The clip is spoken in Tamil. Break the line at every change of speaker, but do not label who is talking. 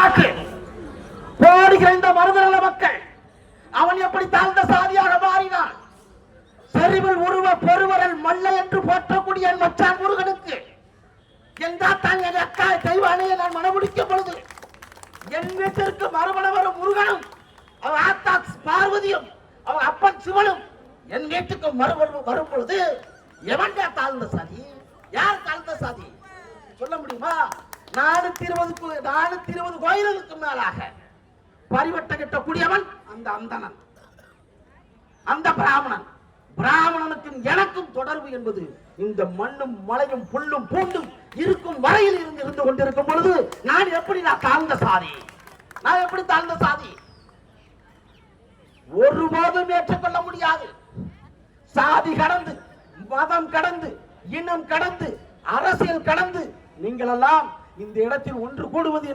செல்வாக்கு போடுகிற இந்த மருதநல மக்கள் அவன் எப்படி தாழ்ந்த சாதியாக மாறினான்? செறிவில் உருவ பெருவரல் மல்ல என்று போற்றக்கூடிய என் மச்சான் முருகனுக்கு என் தான் என் அக்கா தெய்வானையை நான் மனமுடிக்கும் பொழுது என் வீட்டிற்கு மறுமணம் வரும் முருகனும் அவன் ஆத்தா பார்வதியும் அவன் அப்பன் சிவனும் என் வீட்டுக்கு மறுமணம் வரும் பொழுது எவன்டா தாழ்ந்த சாதி? யார் தாழ்ந்த சாதி? சொல்ல முடியுமா? நானூத்தி இருபது நானூத்தி இருபது கோயில்களுக்கு மேலாக பரிவட்டம் கிட்டக்கூடியவன் அந்த அந்தணன். அந்த பிராமணன். பிராமணனுக்கும் எனக்கும் தொடர்பு என்பது இந்த மண்ணும் மலையும் புல்லும் பூண்டும் இருக்கும் வரையில் இருந்து இருந்து கொண்டிருக்கும் பொழுது நான் எப்படி நான் தாழ்ந்த சாதி? நான் எப்படி தாழ்ந்த சாதி? ஒருபோதும் ஏற்றுக்கொள்ள முடியாது. சாதி கடந்து மதம் கடந்து இனம் கடந்து அரசியல் கடந்து நீங்கள் எல்லாம் இந்த இடத்தில் ஒன்று கூடுவது